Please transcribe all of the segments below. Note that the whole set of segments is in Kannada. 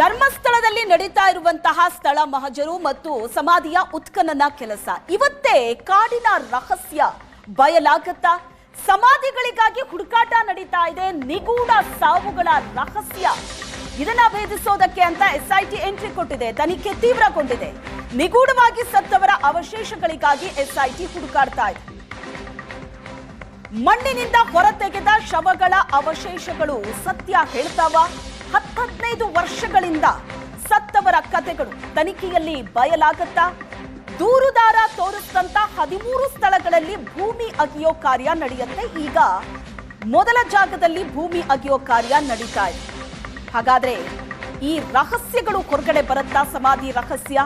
ಧರ್ಮಸ್ಥಳದಲ್ಲಿ ನಡೀತಾ ಇರುವಂತಹ ಸ್ಥಳ ಮಹಜರು ಮತ್ತು ಸಮಾಧಿಯ ಉತ್ಖನನ ಕೆಲಸ. ಇವತ್ತೇ ಕಾಡಿನ ರಹಸ್ಯ ಬಯಲಾಗತ್ತಾ? ಸಮಾಧಿಗಳಿಗಾಗಿ ಹುಡುಕಾಟ ನಡೀತಾ ಇದೆ. ನಿಗೂಢ ಸಾವುಗಳ ರಹಸ್ಯ. ಇದನ್ನ ಭೇದಿಸೋದಕ್ಕೆ ಅಂತ ಎಸ್ಐಟಿ ಎಂಟ್ರಿ ಕೊಟ್ಟಿದೆ. ತನಿಖೆ ತೀವ್ರಗೊಂಡಿದೆ. ನಿಗೂಢವಾಗಿ ಸತ್ತವರ ಅವಶೇಷಗಳಿಗಾಗಿ ಎಸ್ಐಟಿ ಹುಡುಕಾಡ್ತಾ ಇದೆ. ಮಣ್ಣಿನಿಂದ ಹೊರತೆಗೆದ ಶವಗಳ ಅವಶೇಷಗಳು ಸತ್ಯ ಹೇಳ್ತಾವ? ಹತ್ತದೈದು ವರ್ಷಗಳಿಂದ ಸತ್ತವರ ಕತೆಗಳು ತನಿಖೆಯಲ್ಲಿ ಬಯಲಾಗತ್ತಾ? ದೂರುದಾರ ತೋರಿಸಿದಂತ ಹದಿಮೂರು ಸ್ಥಳಗಳಲ್ಲಿ ಭೂಮಿ ಅಗಿಯೋ ಕಾರ್ಯ ನಡೆಯುತ್ತೆ. ಈಗ ಮೊದಲ ಜಾಗದಲ್ಲಿ ಭೂಮಿ ಅಗಿಯೋ ಕಾರ್ಯ ನಡೀತಾ ಇದೆ. ಹಾಗಾದ್ರೆ ಈ ರಹಸ್ಯಗಳು ಹೊರಗಡೆ ಬರುತ್ತಾ ಸಮಾಧಿ ರಹಸ್ಯ?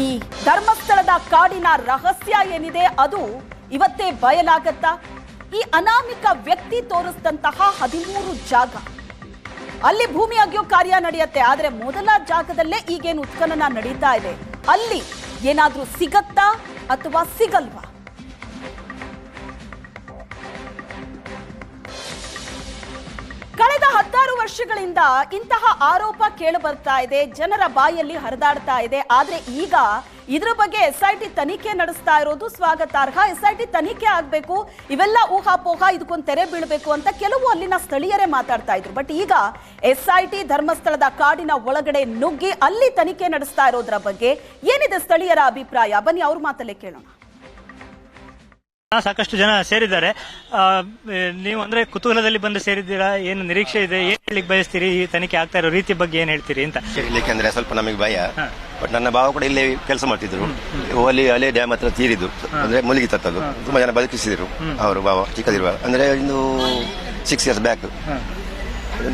ಈ ಧರ್ಮಸ್ಥಳದ ಕಾಡಿನ ರಹಸ್ಯ ಏನಿದೆ? ಅದು ಇವತ್ತೇ ಬಯಲಾಗತ್ತಾ? ಈ ಅನಾಮಿಕ ವ್ಯಕ್ತಿ ತೋರಿಸಿದಂತಹ ಹದಿಮೂರು ಜಾಗ ಅಲ್ಲಿ ಭೂಮಿ ಅಗಿಯೋ ಕಾರ್ಯ ನಡೆಯುತ್ತೆ. ಆದ್ರೆ ಮೊದಲ ಜಾಗದಲ್ಲೇ ಈಗೇನು ಉತ್ಖನನ ನಡೀತಾ ಇದೆ. ಅಲ್ಲಿ ಏನಾದ್ರೂ ಸಿಗತ್ತಾ ಅಥವಾ ಸಿಗಲ್ವಾ? ಕಳೆದ ಹತ್ತಾರು ವರ್ಷಗಳಿಂದ ಇಂತಹ ಆರೋಪ ಕೇಳಿ ಬರ್ತಾ ಇದೆ. ಜನರ ಬಾಯಲ್ಲಿ ಹರಿದಾಡ್ತಾ ಇದೆ. ಆದ್ರೆ ಈಗ ಇದ್ರ ಬಗ್ಗೆ ಎಸ್ಐಟಿ ತನಿಖೆ ನಡೆಸ್ತಾ ಇರೋದು ಸ್ವಾಗತಾರ್ಹ. ಎಸ್ಐಟಿ ತನಿಖೆ ಆಗಬೇಕು, ಇವೆಲ್ಲ ಊಹಾಪೋಹ, ಇದಕ್ಕೊಂದು ತೆರೆ ಬೀಳಬೇಕು ಅಂತ ಕೆಲವು ಅಲ್ಲಿನ ಸ್ಥಳೀಯರೇ ಮಾತಾಡ್ತಾ ಇದ್ರು. ಬಟ್ ಈಗ ಎಸ್ಐಟಿ ಧರ್ಮಸ್ಥಳದ ಕಾಡಿನ ಒಳಗಡೆ ನುಗ್ಗಿ ಅಲ್ಲಿ ತನಿಖೆ ನಡೆಸ್ತಾ ಇರೋದ್ರ ಬಗ್ಗೆ ಏನಿದೆ ಸ್ಥಳೀಯರ ಅಭಿಪ್ರಾಯ? ಬನ್ನಿ, ಅವ್ರ ಮಾತಲ್ಲೇ ಕೇಳೋಣ. ಸಾಕಷ್ಟು ಜನ ಸೇರಿದ್ದಾರೆ. ಆ, ಏ, ನೀವು ಅಂದ್ರೆ ಕುತೂಹಲದಲ್ಲಿ ಬಂದು ಸೇರಿದ್ದೀರಾ? ಏನು ನಿರೀಕ್ಷೆ ಇದೆ? ಏನ್ ಹೇಳಿಕ್ ಬಯಸ್ತೀರಿ? ಈ ತನಿಖೆ ಆಗ್ತಾ ಇರೋ ರೀತಿ ಬಗ್ಗೆ ಏನ್ ಹೇಳ್ತೀರಿ ಅಂತ? ಇರ್ಲಿಕ್ಕೆ ಅಂದ್ರೆ ಸ್ವಲ್ಪ ನಮಗೆ ಭಯ. ಬಟ್ ನನ್ನ ಭಾವ ಕೂಡ ಇಲ್ಲೇ ಕೆಲಸ ಮಾಡ್ತಿದ್ರು. ಅಲ್ಲಿ ಅಲೆ ಡ್ಯಾಮ್ ಹತ್ರ ತೀರಿದ್ದು ಅಂದ್ರೆ ಮುಳುಗಿತತ್ತದು ತುಂಬಾ ಜನ ಬದುಕಿಸಿದ್ರು. ಅವರು ಭಾವ ಚಿಕ್ಕದಿರುವ ಅಂದ್ರೆ ಇಂದು ಸಿಕ್ಸ್ ಇಯರ್ಸ್ ಬ್ಯಾಕ್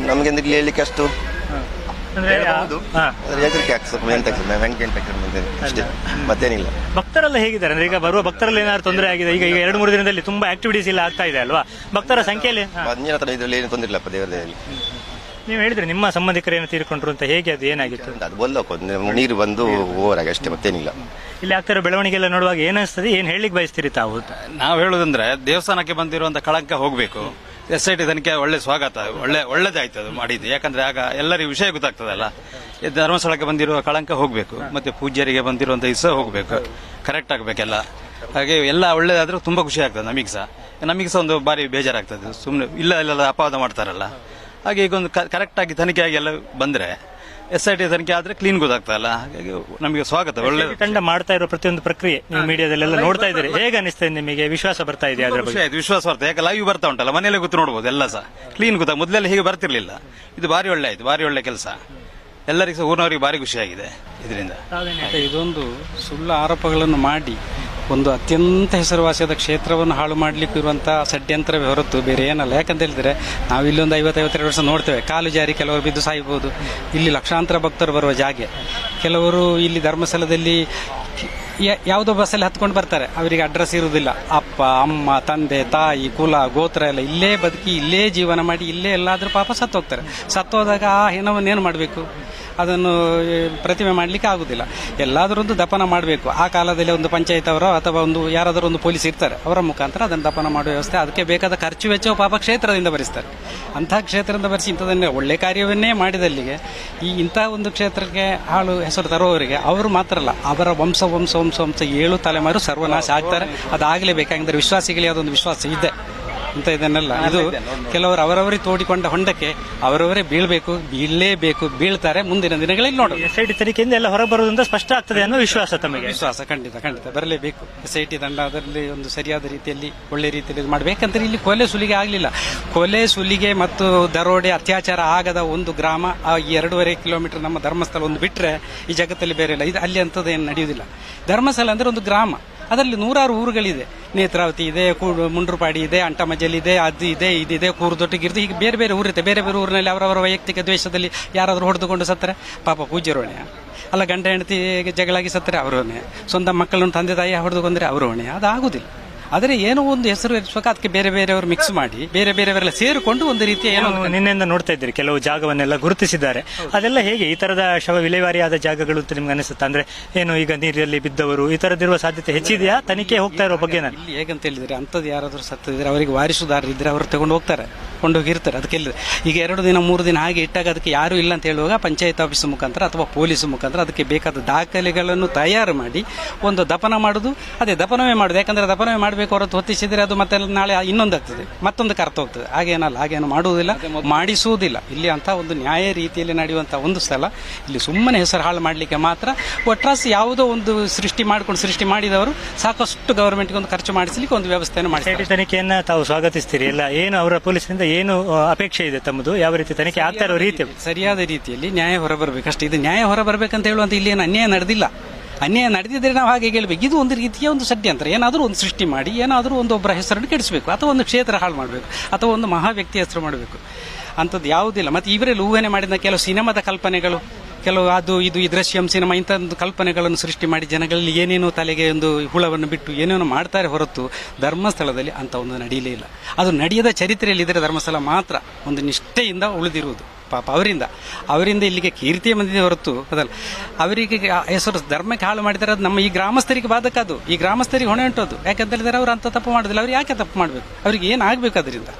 ನಮಗೆ ಅಂದ್ರೆ ಇಲ್ಲಿ ಹೇಳಲಿಕ್ಕೆ ಅಷ್ಟು ಹೌದು. ಎಂತ ವೆಂಕಿ ಅಷ್ಟೇ. ಮತ್ತೇನಿಲ್ಲ. ಭಕ್ತರೆಲ್ಲ ಹೇಗಿದ್ದಾರೆ? ಅಂದ್ರೆ ಈಗ ಬರುವ ಭಕ್ತರಲ್ಲಿ ಏನಾದ್ರು ತೊಂದರೆ ಆಗಿದೆ? ಈಗ ಈಗ ಎರಡು ಮೂರು ದಿನದಲ್ಲಿ ತುಂಬಾ ಆಕ್ಟಿವಿಟೀಸ್ ಇಲ್ಲ ಆಗ್ತಾ ಇದೆ ಅಲ್ವಾ? ಭಕ್ತರ ಸಂಖ್ಯೆಯಲ್ಲಿ. ಮಂಜಿನ ಹತ್ರ ಇದರಲ್ಲಿ ಏನು ತೊಂದರೆ ಇಲ್ಲಪ್ಪ ದೇವರ ದಯೆಯಲ್ಲಿ. ನೀವು ಹೇಳಿದ್ರೆ ನಿಮ್ಮ ಸಂಬಂಧಿಕರು ಏನು ತೀರ್ಕೊಂಡ್ರು ಅಂತ ಹೇಗೆ ಅದು ಏನಾಗಿತ್ತು ಅಂತ? ಅದು ಬಂದು ನೀರು ಬಂದು ಓವರಾಗಿ ಅಷ್ಟೇ ಮತ್ತೇನಿಲ್ಲ. ಇಲ್ಲಿ ಆಗ್ತಾ ಇರೋ ಬೆಳವಣಿಗೆ ಎಲ್ಲ ನೋಡುವಾಗ ಏನಿಸ್ತದೆ ಏನು ಏನ್ ಹೇಳಿಕ್ ಬಯಸ್ತೀರಿ ತಾವು ನಾವು ಹೇಳುದಂದ್ರೆ ದೇವಸ್ಥಾನಕ್ಕೆ ಬಂದಿರುವಂತ ಕಳಂಕ ಹೋಗ್ಬೇಕು. ಎಸ್ ಐ ಟಿ ತನಿಖೆ ಒಳ್ಳೆ ಸ್ವಾಗತ, ಒಳ್ಳೆ, ಒಳ್ಳೇದಾಯ್ತು ಅದು ಮಾಡಿದ್ದು. ಯಾಕಂದ್ರೆ ಆಗ ಎಲ್ಲರಿಗೂ ವಿಷಯ ಗೊತ್ತಾಗ್ತದಲ್ಲ. ಈ ಧರ್ಮಸ್ಥಳಕ್ಕೆ ಬಂದಿರುವ ಕಳಂಕ ಹೋಗ್ಬೇಕು, ಮತ್ತೆ ಪೂಜ್ಯರಿಗೆ ಬಂದಿರುವಂತ ಇಸ ಹೋಗ್ಬೇಕು. ಕರೆಕ್ಟ್ ಆಗ್ಬೇಕೆಲ್ಲ. ಹಾಗೆ ಎಲ್ಲ ಒಳ್ಳೇದಾದ್ರೆ ತುಂಬಾ ಖುಷಿ ಆಗ್ತದೆ ನಮಗೆ ಸಹ. ನಮಗೆ ಸಹ ಒಂದು ಬಾರಿ ಬೇಜಾರಾಗ್ತದೆ. ಸುಮ್ಮನೆ ಇಲ್ಲ ಇಲ್ಲೆಲ್ಲ ಅಪವಾದ ಮಾಡ್ತಾರಲ್ಲ. ಹಾಗೆ ಈಗ ಒಂದು ಕರೆಕ್ಟ್ ಆಗಿ ತನಿಖೆ ಆಗಿ ಎಲ್ಲ ಬಂದ್ರೆ ಎಸ್ ಐ ಟಿ ತನಿಖೆ ಆದ್ರೆ ಕ್ಲೀನ್ ಗೊತ್ತಾಗ್ತದಲ್ಲ ಹಾಗಾಗಿ ನಮಗೆ ಸ್ವಾಗತ ಒಳ್ಳೆ ತಂಡ ಮಾಡ್ತಾ ಇರೋ ಪ್ರತಿಯೊಂದು ಪ್ರಕ್ರಿಯೆ ನೀವು ಮೀಡಿಯಾದಲ್ಲೆಲ್ಲ ನೋಡ್ತಾ ಇದ್ದೀರಿ. ಹೇಗೆ ಅನಿಸ್ತದೆ ನಿಮಗೆ? ವಿಶ್ವಾಸ ಬರ್ತಾ ಇದೆ ಅದ್ರ ಖುಷಿ ಬಗ್ಗೆ? ಆಯ್ತು ವಿಶ್ವಾಸ ಬರ್ತದೆ ಯಾಕೆ ಲೈವ್ ಬರ್ತಾ ಉಂಟಲ್ಲ? ಮನೆಯಲ್ಲೇ ಗೊತ್ತು ನೋಡ್ಬೋದು ಎಲ್ಲ ಸಹ. ಕ್ಲೀನ್ ಗೊತ್ತಾ ಮೊದಲೆಲ್ಲ ಹೀಗೆ ಬರ್ತಿರ್ಲಿಲ್ಲ. ಇದು ಭಾರಿ ಒಳ್ಳೆ ಆಯ್ತು ಭಾರಿ ಒಳ್ಳೆ ಕೆಲಸ. ಎಲ್ಲರಿಗೂ ಸಹ ಊರಿನವರಿಗೆ ಭಾರಿ ಖುಷಿಯಾಗಿದೆ ಇದರಿಂದ. ಇದೊಂದು ಸುಳ್ಳು ಆರೋಪಗಳನ್ನು ಮಾಡಿ ಒಂದು ಅತ್ಯಂತ ಹೆಸರುವಾಸಿಯಾದ ಕ್ಷೇತ್ರವನ್ನು ಹಾಳು ಮಾಡಲಿಕ್ಕೆ ಇರುವಂತಹ ಷಡ್ಯಂತ್ರವೇ ಹೊರತು ಬೇರೆ ಏನಲ್ಲ. ಯಾಕಂತ ಹೇಳಿದ್ರೆ ನಾವು ಇಲ್ಲೊಂದು ಐವತ್ತೈವತ್ತೆರಡು ವರ್ಷ ನೋಡ್ತೇವೆ. ಕಾಲು ಜಾರಿ ಕೆಲವರು ಬಿದ್ದು ಸಾಯ್ಬೋದು ಇಲ್ಲಿ ಲಕ್ಷಾಂತರ ಭಕ್ತರು ಬರುವ ಜಾಗೆ. ಕೆಲವರು ಇಲ್ಲಿ ಧರ್ಮಸ್ಥಳದಲ್ಲಿ ಯಾವುದೋ ಬಸ್ಸಲ್ಲಿ ಹತ್ಕೊಂಡು ಬರ್ತಾರೆ. ಅವರಿಗೆ ಅಡ್ರೆಸ್ ಇರುವುದಿಲ್ಲ ಅಪ್ಪ, ಅಮ್ಮ, ತಂದೆ, ತಾಯಿ, ಕುಲ, ಗೋತ್ರ ಎಲ್ಲ ಇಲ್ಲೇ ಬದುಕಿ, ಇಲ್ಲೇ ಜೀವನ ಮಾಡಿ, ಇಲ್ಲೇ ಎಲ್ಲಾದರೂ ಪಾಪ ಸತ್ತು ಹೋಗ್ತಾರೆ ಸತ್ತು ಹೋದಾಗ ಆ ಹೆಣವನ್ನು ಏನು ಮಾಡಬೇಕು? ಅದನ್ನು ಪ್ರತಿಮೆ ಮಾಡಲಿಕ್ಕೆ ಆಗುದಿಲ್ಲ. ಎಲ್ಲಾದರೂ ಒಂದು ದಪನ ಮಾಡಬೇಕು. ಆ ಕಾಲದಲ್ಲಿ ಒಂದು ಪಂಚಾಯತ್ ಅವರ ಅಥವಾ ಒಂದು ಯಾರಾದರೂ ಒಂದು ಪೊಲೀಸ್ ಇರ್ತಾರೆ. ಅವರ ಮುಖಾಂತರ ಅದನ್ನು ದಪನ ಮಾಡುವ ವ್ಯವಸ್ಥೆ ಅದಕ್ಕೆ ಬೇಕಾದ ಖರ್ಚು ವೆಚ್ಚವು ಪಾಪ ಕ್ಷೇತ್ರದಿಂದ ಭರಿಸ್ತಾರೆ. ಅಂತಹ ಕ್ಷೇತ್ರದಿಂದ ಭರಿಸಿ ಇಂಥದನ್ನೇ ಒಳ್ಳೆ ಕಾರ್ಯವನ್ನೇ ಮಾಡಿದಲ್ಲಿಗೆ ಈ ಇಂಥ ಒಂದು ಕ್ಷೇತ್ರಕ್ಕೆ ಹಾಳು ಹೆಸರು ತರುವವರಿಗೆ ಅವರು ಮಾತ್ರ ಅಲ್ಲ, ಅವರ ವಂಶ ವಂಶ ವಂಶ ವಂಶ ಏಳು ತಲೆಮಾರು ಸರ್ವನಾಶ ಆಗ್ತಾರೆ. ಅದಾಗಲೇಬೇಕಾಗಿದ್ದರೆ ವಿಶ್ವಾಸಿಗಳಿಗೆ ಅದೊಂದು ವಿಶ್ವಾಸ ಇದೆ. ಅಂತ ಇದನ್ನೆಲ್ಲ. ಇದು ಕೆಲವರು ಅವರವರೇ ತೋಡಿಕೊಂಡ ಹೊಂಡಕ್ಕೆ ಅವರವರೇ ಬೀಳ್ಬೇಕು ಬೀಳಲೇಬೇಕು ಬೀಳ್ತಾರೆ ಮುಂದಿನ ದಿನಗಳಲ್ಲಿ ನೋಡಿ. ಎಸ್ ಐ ಟಿ ತನಿಖೆಯಿಂದ ಎಲ್ಲ ಹೊರಬರುವುದರಿಂದ ಸ್ಪಷ್ಟ ಆಗ್ತದೆ ಅನ್ನೋ ವಿಶ್ವಾಸ ತಮಗೆ. ವಿಶ್ವಾಸ ಖಂಡಿತ ಖಂಡಿತ. ಬರಲೇಬೇಕು. ಎಸ್ ಐ ಟಿ ತಂಡ ಅದರಲ್ಲಿ ಒಂದು ಸರಿಯಾದ ರೀತಿಯಲ್ಲಿ ಒಳ್ಳೆ ರೀತಿಯಲ್ಲಿ ಮಾಡಬೇಕಂದ್ರೆ ಇಲ್ಲಿ ಕೊಲೆ ಸುಲಿಗೆ ಆಗಲಿಲ್ಲ. ಕೊಲೆ ಸುಲಿಗೆ ಮತ್ತು ದರೋಡೆ ಅತ್ಯಾಚಾರ ಆಗದ ಒಂದು ಗ್ರಾಮ ಈ ಎರಡೂವರೆ ಕಿಲೋಮೀಟರ್ ನಮ್ಮ ಧರ್ಮಸ್ಥಳ ಒಂದು ಬಿಟ್ಟರೆ ಈ ಜಗತ್ತಲ್ಲಿ ಬೇರೆ ಇಲ್ಲ. ಇದು ಅಲ್ಲಿ ಅಂಥದ್ದು ಏನು ನಡೆಯುವುದಿಲ್ಲ. ಧರ್ಮಸ್ಥಳ ಅಂದ್ರೆ ಒಂದು ಗ್ರಾಮ. ಅದರಲ್ಲಿ ನೂರಾರು ಊರುಗಳಿದೆ. ನೇತ್ರಾವತಿ ಇದೆ ಮುಂಡ್ರಪಾಡಿ ಇದೆ, ಅಂಟಮಜಲ್ ಇದೆ, ಅದು ಇದೆ ಇದಿದೆ ಕೂರುದೊಟ್ಟಿಗಿರ್ದು ಹೀಗೆ ಬೇರೆ ಬೇರೆ ಊರಿದೆ ಬೇರೆ ಬೇರೆ ಊರಿನಲ್ಲಿ ಅವರವರ ವೈಯಕ್ತಿಕ ದ್ವೇಷದಲ್ಲಿ ಯಾರಾದರೂ ಹೊಡೆದುಕೊಂಡು ಸತ್ತರೆ? ಪಾಪ ಪೂಜ್ಯರೋಣೆ ಅಲ್ಲ ಗಂಡ ಹೆಂಡತಿ ಜಗಳಾಗಿ ಸತ್ತರೆ? ಅವರೋಣೆ ಸ್ವಂತ ಮಕ್ಕಳನ್ನು ತಂದೆ ತಾಯಿ ಹೊಡೆದುಕೊಂಡ್ರೆ ಅವರೋಣೆ ಹೊಣೆ ಅದು ಆಗುದಿಲ್ಲ ಆದರೆ ಏನೋ ಒಂದು ಹೆಸರು ಇರಿಸಬೇಕು ಅದಕ್ಕೆ ಬೇರೆ ಬೇರೆಯವರು ಮಿಕ್ಸ್ ಮಾಡಿ ಬೇರೆ ಬೇರೆಯವರೆಲ್ಲ ಸೇರಿಕೊಂಡು ಒಂದು ರೀತಿಯ ಏನೋ ಒಂದು ನಿನ್ನೆಯಿಂದ ನೋಡ್ತಾ ಇದ್ದೀರಿ ಕೆಲವು ಜಾಗವನ್ನೆಲ್ಲ ಗುರುತಿಸಿದ್ದಾರೆ. ಅದೆಲ್ಲ ಹೇಗೆ? ಈ ತರದ ಶವ ವಿಲೇವಾರಿಯಾದ ಜಾಗಗಳು ಅಂತ ನಿಮ್ಗೆ ಅನಿಸುತ್ತೆ? ಅಂದ್ರೆ ಏನು ಈಗ ನೀರಲ್ಲಿ ಬಿದ್ದವರು ಈ ತರದಿರುವ ಸಾಧ್ಯತೆ ಹೆಚ್ಚಿದೆಯಾ? ತನಿಖೆ ಹೋಗ್ತಾ ಇರೋ ಬಗ್ಗೆ ನಾನು ಇಲ್ಲಿ ಹೇಗಂತ ಹೇಳಿದ್ರೆ ಅಂಥದ್ದು ಯಾರಾದರೂ ಸತ್ತಿದ್ರೆ ಅವರಿಗೆ ವಾರಿಸುದಾರರು ಇದ್ರೆ ಅವರು ತಗೊಂಡು ಹೋಗ್ತಾರೆ ಕೊಂಡೋಗಿರ್ತಾರೆ. ಅದಕ್ಕೆ ಈಗ ಎರಡು ದಿನ ಮೂರು ದಿನ ಹಾಗೆ ಇಟ್ಟಾಗ ಅದಕ್ಕೆ ಯಾರು ಇಲ್ಲ ಅಂತ ಹೇಳುವಾಗ ಪಂಚಾಯತ್ ಆಫೀಸ್ ಮುಖಾಂತರ ಅಥವಾ ಪೊಲೀಸ್ ಮುಖಾಂತರ ಅದಕ್ಕೆ ಬೇಕಾದ ದಾಖಲೆಗಳನ್ನು ತಯಾರು ಮಾಡಿ ಒಂದು ದಪನ ಮಾಡುದು. ಅದೇ ದಪನವೇ ಮಾಡುದು. ಯಾಕಂದ್ರೆ ದಪನವೇ ಮಾಡಬೇಕು ಹೊರತು ಹೊತ್ತಿಸಿದ್ರೆ ಅದು ಮತ್ತೆ ನಾಳೆ ಇನ್ನೊಂದು ಆಗ್ತದೆ. ಮತ್ತೊಂದು ಕರ್ತ ಹೋಗ್ತದೆ. ಹಾಗೇನಲ್ಲ ಹಾಗೇನು ಮಾಡುವುದಿಲ್ಲ ಮಾಡಿಸುವುದಿಲ್ಲ. ಇಲ್ಲಿ ಅಂತ ಒಂದು ನ್ಯಾಯ ರೀತಿಯಲ್ಲಿ ನಡೆಯುವಂಥ ಒಂದು ಸ್ಥಳ. ಇಲ್ಲಿ ಸುಮ್ಮನೆ ಹೆಸರು ಹಾಳು ಮಾಡಲಿಕ್ಕೆ ಮಾತ್ರ ಒಟ್ರಾಸ್ ಯಾವುದೋ ಒಂದು ಸೃಷ್ಟಿ ಮಾಡ್ಕೊಂಡು ಸೃಷ್ಟಿ ಮಾಡಿದವರು ಸಾಕಷ್ಟು ಗವರ್ಮೆಂಟ್ಗೆ ಒಂದು ಖರ್ಚು ಮಾಡಿಸಲಿಕ್ಕೆ ಒಂದು ವ್ಯವಸ್ಥೆಯನ್ನು ಮಾಡಿ ತನಿಖೆಯನ್ನು ತಾವು ಸ್ವಾಗತಿಸ್ತೀರಿ. ಎಲ್ಲ ಏನು ಅವರ ಪೊಲೀಸರಿಂದ ಏನು ಅಪೇಕ್ಷೆ ಇದೆ ತಮ್ಮದು? ಯಾವ ರೀತಿ ತನಿಖೆ ಆಗ್ತಾ ಇರೋ ರೀತಿ? ಸರಿಯಾದ ರೀತಿಯಲ್ಲಿ ನ್ಯಾಯ ಹೊರಬರಬೇಕಷ್ಟೇ ಇದು ನ್ಯಾಯ ಹೊರಬರಬೇಕಂತ ಹೇಳುವಂತ ಇಲ್ಲಿ ಏನು ಅನ್ಯಾಯ ನಡೆದಿಲ್ಲ. ಅನ್ಯಾಯ ನಡೆದಿದ್ರೆ ನಾವು ಹಾಗೆ ಹೇಳ್ಬೇಕು. ಇದು ಒಂದು ರೀತಿಯ ಒಂದು ಷಡ್ಯಂತ್ರ. ಏನಾದರೂ ಒಂದು ಸೃಷ್ಟಿ ಮಾಡಿ, ಏನಾದರೂ ಒಂದು ಒಬ್ಬರ ಹೆಸರನ್ನು ಕೆಡಿಸಬೇಕು, ಅಥವಾ ಒಂದು ಕ್ಷೇತ್ರ ಹಾಳು ಮಾಡಬೇಕು, ಅಥವಾ ಒಂದು ಮಹಾ ವ್ಯಕ್ತಿ ಹೆಸರು ಮಾಡಬೇಕು. ಅಂಥದ್ದು ಯಾವುದಿಲ್ಲ ಮತ್ತು ಇವರಲ್ಲಿ ಊಹನೆ ಮಾಡಿದ ಕೆಲವು ಸಿನಿಮಾದ ಕಲ್ಪನೆಗಳು, ಕೆಲವು ಅದು, ಇದು, ಈ ದೃಶ್ಯಂ ಸಿನಿಮಾ ಇಂಥ ಒಂದು ಕಲ್ಪನೆಗಳನ್ನು ಸೃಷ್ಟಿ ಮಾಡಿ ಜನಗಳಲ್ಲಿ ಏನೇನೋ ತಲೆಗೆ ಒಂದು ಹುಳವನ್ನು ಬಿಟ್ಟು ಏನೇನೋ ಮಾಡ್ತಾರೆ ಹೊರತು ಧರ್ಮಸ್ಥಳದಲ್ಲಿ ಅಂಥ ಒಂದು ನಡೆಯಲೇ ಇಲ್ಲ. ಅದು ನಡೆಯದ ಚರಿತ್ರೆಯಲ್ಲಿ ಇದ್ರೆ ಧರ್ಮಸ್ಥಳ ಮಾತ್ರ ಒಂದು ನಿಷ್ಠೆಯಿಂದ ಉಳಿದಿರುವುದು. ಪಾಪ ಅವರಿಂದ ಅವರಿಂದ ಇಲ್ಲಿಗೆ ಕೀರ್ತಿ ಬಂದಿದೆ ಹೊರತು, ಅದಲ್ಲ. ಅವರಿಗೆ ಹೆಸರು ಧರ್ಮಕ್ಕೆ ಹಾಳು ಮಾಡಿದರೆ ಅದು ನಮ್ಮ ಈ ಗ್ರಾಮಸ್ಥರಿಗೆ ಬಾಧಕ ಅದು. ಈ ಗ್ರಾಮಸ್ಥರಿಗೆ ಹೊಣೆ ಉಂಟು ಅದು. ಯಾಕಂತ ಅಂಥ ಅವ್ರು ಅಂತ ತಪ್ಪು ಮಾಡೋದಿಲ್ಲ. ಅವ್ರು ಯಾಕೆ ತಪ್ಪು ಮಾಡಬೇಕು? ಅವ್ರಿಗೆ ಏನಾಗಬೇಕು ಅದರಿಂದ?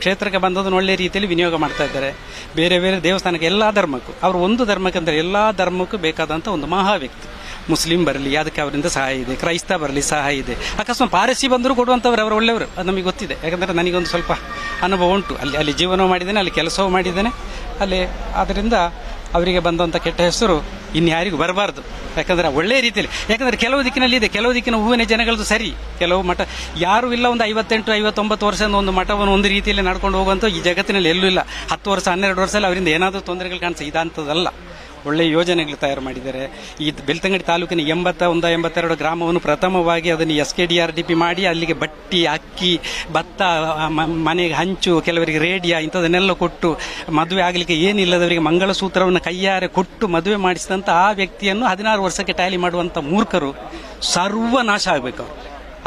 ಕ್ಷೇತ್ರಕ್ಕೆ ಬಂದದನ್ನು ಒಳ್ಳೆ ರೀತಿಯಲ್ಲಿ ವಿನಿಯೋಗ ಮಾಡ್ತಾ ಇದ್ದಾರೆ. ಬೇರೆ ಬೇರೆ ದೇವಸ್ಥಾನಕ್ಕೆ ಎಲ್ಲ ಧರ್ಮಕ್ಕೂ, ಅವರು ಒಂದು ಧರ್ಮಕ್ಕೆ ಅಂದರೆ ಎಲ್ಲ ಧರ್ಮಕ್ಕೂ ಬೇಕಾದಂಥ ಒಂದು ಮಹಾ ವ್ಯಕ್ತಿ ಮುಸ್ಲಿಂ ಬರಲಿ ಅದಕ್ಕೆ ಅವರಿಂದ ಸಹಾಯ ಇದೆ, ಕ್ರೈಸ್ತ ಬರಲಿ, ಸಹಾಯ ಇದೆ. ಅಕಸ್ಮಾತ್ ಪಾರಸಿ ಬಂದರೂ ಕೊಡುವಂಥವ್ರು ಅವರು ಒಳ್ಳೆಯವರು. ಅದು ನಮಗೆ ಗೊತ್ತಿದೆ. ಯಾಕಂದರೆ ನನಗೊಂದು ಸ್ವಲ್ಪ ಅನುಭವ ಉಂಟು. ಅಲ್ಲಿ ಅಲ್ಲಿ ಜೀವನವೂ ಮಾಡಿದ್ದೇನೆ, ಅಲ್ಲಿ ಕೆಲಸವೂ ಮಾಡಿದ್ದೇನೆ. ಅಲ್ಲಿ ಆದ್ದರಿಂದ ಅವರಿಗೆ ಬಂದಂಥ ಕೆಟ್ಟ ಹೆಸರು ಇನ್ಯಾರಿಗೂ ಬರಬಾರ್ದು. ಯಾಕಂದ್ರೆ ಒಳ್ಳೆ ರೀತಿಯಲ್ಲಿ, ಯಾಕಂದ್ರೆ ಕೆಲವು ದಿಕ್ಕಿನಲ್ಲಿ ಇದೆ, ಕೆಲವು ದಿಕ್ಕಿನ ಹೂವಿನ ಜನಗಳದ್ದು ಸರಿ. ಕೆಲವು ಮಠ, ಯಾರು ಇಲ್ಲ ಒಂದು ಐವತ್ತೆಂಟು, ಐವತ್ತೊಂಬತ್ತು ವರ್ಷದ ಒಂದು ಮಠವನ್ನು ಒಂದು ರೀತಿಯಲ್ಲಿ ನಡ್ಕೊಂಡು ಹೋಗುವಂಥ ಈ ಜಗತ್ತಿನಲ್ಲಿ ಎಲ್ಲೂ ಇಲ್ಲ. ಹತ್ತು ವರ್ಷ, ಹನ್ನೆರಡು ವರ್ಷದಲ್ಲಿ ಅವರಿಂದ ಏನಾದರೂ ತೊಂದರೆಗಳು ಕಾಣಿಸ್ತದೆ ಇದಂಥದ್ದಲ್ಲ ಒಳ್ಳೆ ಯೋಜನೆಗಳು ತಯಾರು ಮಾಡಿದ್ದಾರೆ. ಈ ಬೆಳ್ತಂಗಡಿ ತಾಲೂಕಿನ ಎಂಬತ್ತ ಒಂದು, ಎಂಬತ್ತೆರಡು ಗ್ರಾಮವನ್ನು ಪ್ರಥಮವಾಗಿ ಅದನ್ನು S K D R D P ಮಾಡಿ ಅಲ್ಲಿಗೆ ಬಟ್ಟಿ ಅಕ್ಕಿ, ಭತ್ತ ಮನೆಗೆ ಹಂಚು, ಕೆಲವರಿಗೆ ರೇಡಿಯಾ ಇಂಥದನ್ನೆಲ್ಲ ಕೊಟ್ಟು ಮದುವೆ ಆಗಲಿಕ್ಕೆ ಏನಿಲ್ಲದವರಿಗೆ ಮಂಗಳಸೂತ್ರವನ್ನು ಕೈಯಾರೆ ಕೊಟ್ಟು ಮದುವೆ ಮಾಡಿಸಿದಂಥ ಆ ವ್ಯಕ್ತಿಯನ್ನು ಹದಿನಾರು ವರ್ಷಕ್ಕೆ ಟ್ಯಾಲಿ ಮಾಡುವಂಥ ಮೂರ್ಖರು ಸರ್ವನಾಶ ಆಗಬೇಕು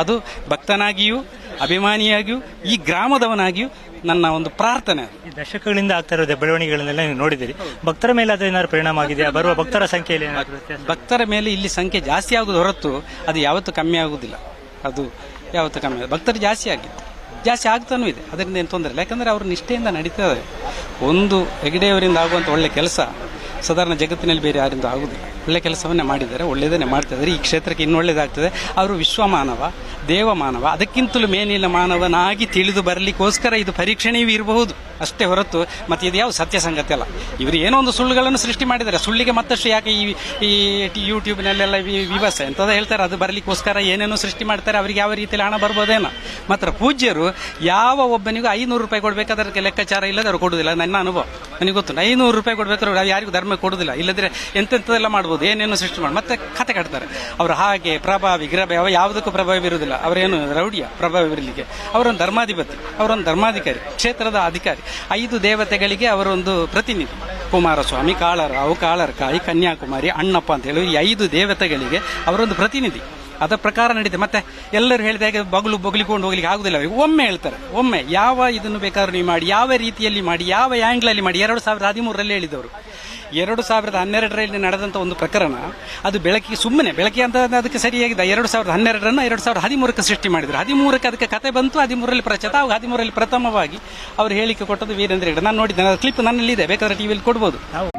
ಅದು ಭಕ್ತನಾಗಿಯೂ, ಅಭಿಮಾನಿಯಾಗಿಯೂ, ಈ ಗ್ರಾಮದವನಾಗಿಯೂ ನನ್ನ ಒಂದು ಪ್ರಾರ್ಥನೆ ಅದು. ಈ ದಶಕಗಳಿಂದ ಆಗ್ತಾ ಇರೋ ಬೆಳವಣಿಗೆಗಳನ್ನೆಲ್ಲ ನೀವು ನೋಡಿದಿರಿ ಭಕ್ತರ ಮೇಲೆ ಅದು ಏನಾದ್ರು ಪರಿಣಾಮ ಆಗಿದೆ? ಬರುವ ಭಕ್ತರ ಸಂಖ್ಯೆಯಲ್ಲಿ ಏನಾದ್ರು ವ್ಯತ್ಯಾಸ? ಭಕ್ತರ ಮೇಲೆ ಇಲ್ಲಿ ಸಂಖ್ಯೆ ಜಾಸ್ತಿ ಆಗೋದು ಹೊರತು ಅದು ಯಾವತ್ತೂ ಕಮ್ಮಿ ಆಗುವುದಿಲ್ಲ ಅದು ಯಾವತ್ತೂ ಕಮ್ಮಿ ಆಗ- ಭಕ್ತರು ಜಾಸ್ತಿ ಆಗಿದೆ ಜಾಸ್ತಿ ಆಗ್ತಾನೂ ಇದೆ. ಅದರಿಂದ ಏನು ತೊಂದರೆ ಇಲ್ಲ. ಯಾಕಂದ್ರೆ ಅವರು ನಿಷ್ಠೆಯಿಂದ ನಡೀತಾರೆ ಒಂದು ಹೆಗಡೆಯವರಿಂದ ಆಗುವಂಥ ಒಳ್ಳೆ ಕೆಲಸ ಸಾಧಾರಣ ಜಗತ್ತಿನಲ್ಲಿ ಬೇರೆ ಯಾರಿಂದ ಆಗುವುದಿಲ್ಲ ಒಳ್ಳೆ ಕೆಲಸವನ್ನೇ ಮಾಡಿದ್ದಾರೆ, ಒಳ್ಳೆಯದನ್ನೇ ಮಾಡ್ತಿದ್ದಾರೆ ಈ ಕ್ಷೇತ್ರಕ್ಕೆ ಇನ್ನು ಒಳ್ಳೆಯದಾಗ್ತದೆ. ಅವರು ವಿಶ್ವಮಾನವ, ದೇವಮಾನವ, ಅದಕ್ಕಿಂತಲೂ ಮೇಲಿನ ಮಾನವನಾಗಿ ತಿಳಿದು ಬರಲಿಕ್ಕೋಸ್ಕರ ಇದು ಪರೀಕ್ಷಣೆಯೂ ಇರಬಹುದು. ಅಷ್ಟೇ ಹೊರತು ಮತ್ತೆ ಇದು ಯಾವ ಸತ್ಯ ಸಂಗತಿ ಅಲ್ಲ. ಇವರು ಏನೋ ಒಂದು ಸುಳ್ಳುಗಳನ್ನು ಸೃಷ್ಟಿ ಮಾಡಿದ್ದಾರೆ. ಸುಳ್ಳಿಗೆ ಮತ್ತಷ್ಟು ಯಾಕೆ ಈ ಈ ಯೂಟ್ಯೂಬ್ನಲ್ಲೆಲ್ಲ ವಿವಸ ಎಂತದ ಹೇಳ್ತಾರೆ. ಅದು ಬರಲಿಕ್ಕೋಸ್ಕರ ಏನೇನೋ ಸೃಷ್ಟಿ ಮಾಡ್ತಾರೆ. ಅವರಿಗೆ ಯಾವ ರೀತಿಯಲ್ಲಿ ಹಣ ಬರ್ಬೋದೇನೋ. ಮಾತ್ರ ಪೂಜ್ಯರು ಯಾವ ಒಬ್ಬನಿಗೂ ಐನೂರು ರೂಪಾಯಿ ಕೊಡಬೇಕಾದ್ರೆ ಲೆಕ್ಕಾಚಾರ ಇಲ್ಲದೆ ಅವ್ರು ಕೊಡುವುದಿಲ್ಲ. ನನ್ನ ಅನುಭವ. ನನಗೆ ಗೊತ್ತು ಐನೂರು ರೂಪಾಯಿ ಕೊಡಬೇಕಾದ್ರೆ ಯಾರಿಗೂ ಧರ್ಮ ಕೊಡುದಿಲ್ಲ. ಇಲ್ಲದ್ರೆ ಎಂತೆಂಥದೆಲ್ಲ ಮಾಡ್ಬೋದು, ಏನೇನು ಸೃಷ್ಟಿ ಮಾಡಿ, ಮತ್ತೆ ಕತೆ ಕಟ್ತಾರೆ. ಅವರು ಹಾಗೆ ಪ್ರಭಾವಿ ಗಿರಬೆ ಅವ ಯಾವುದಕ್ಕೂ ಪ್ರಭಾವ ಇರುವುದಿಲ್ಲ. ಅವರೇನು, ರೌಡಿಯ ಪ್ರಭಾವ ಇರಲಿಕ್ಕೆ. ಅವರೊಂದು ಧರ್ಮಾಧಿಪತಿ, ಅವರೊಂದು ಧರ್ಮಾಧಿಕಾರಿ, ಕ್ಷೇತ್ರದ ಅಧಿಕಾರಿ. ಐದು ದೇವತೆಗಳಿಗೆ ಅವರೊಂದು ಪ್ರತಿನಿಧಿ. ಕುಮಾರಸ್ವಾಮಿ ಕಾಳರಾವು ಕಾಳರ್ಕಾಯಿ ಕನ್ಯಾಕುಮಾರಿ, ಅಣ್ಣಪ್ಪ ಅಂತ ಹೇಳಿ ಈ ಐದು ದೇವತೆಗಳಿಗೆ ಅವರೊಂದು ಪ್ರತಿನಿಧಿ. ಅದರ ಪ್ರಕಾರ ನಡೀತದೆ ಮತ್ತೆ ಎಲ್ಲರೂ ಹೇಳಿದ ಹಾಗೆ ಬಗಲು ಬಗಲಿಕೊಂಡು ಹೋಗ್ಲಿಕ್ಕೆ ಆಗುದಿಲ್ಲ. ಒಮ್ಮೆ ಹೇಳ್ತಾರೆ. ಒಮ್ಮೆ ಯಾವ ಇದನ್ನು ಬೇಕಾದ್ರೂ ನೀವು ಮಾಡಿ, ಯಾವ ರೀತಿಯಲ್ಲಿ ಮಾಡಿ, ಯಾವ ಆಂಗ್ಲಲ್ಲಿ ಮಾಡಿ. ಎರಡು ಸಾವಿರದ ಹದಿಮೂರರಲ್ಲಿ ಹೇಳಿದವರು. ಎರಡು ಸಾವಿರದ ಹನ್ನೆರಡರಲ್ಲಿ ನಡೆದಂಥ ಒಂದು ಪ್ರಕರಣ, ಅದು ಬೆಳಕಿಗೆ ಸುಮ್ಮನೆ, ಬೆಳಕಿಗೆ ಅಂತ ಅದಕ್ಕೆ ಸರಿಯಾಗಿದೆ. ಎರಡು ಸಾವಿರದ ಹನ್ನೆರಡರನ್ನು ಎರಡು ಸಾವಿರದ ಹದಿಮೂರಕ್ಕೆ ಸೃಷ್ಟಿ ಮಾಡಿದರು. ಹದಿಮೂರಕ್ಕೆ ಅದಕ್ಕೆ ಕತೆ ಬಂತು, ಹದಿಮೂರರಲ್ಲಿ ಪ್ರಚತ ಅವಾಗ ಹದಿಮೂರರಲ್ಲಿ ಪ್ರಥಮವಾಗಿ ಅವರು ಹೇಳಿಕೆ ಕೊಟ್ಟದ್ದು ವೀರೇಂದ್ರ ಹೆಗ್ಡೆ. ನಾನು ನೋಡಿದ್ದೆ ಕ್ಲಿಪ್ ನನ್ನಲ್ಲಿ ಇದೆ. ಬೇಕಾದ್ರೆ ಟಿವಿಯಲ್ಲಿ ಕೊಡ್ಬೋದು.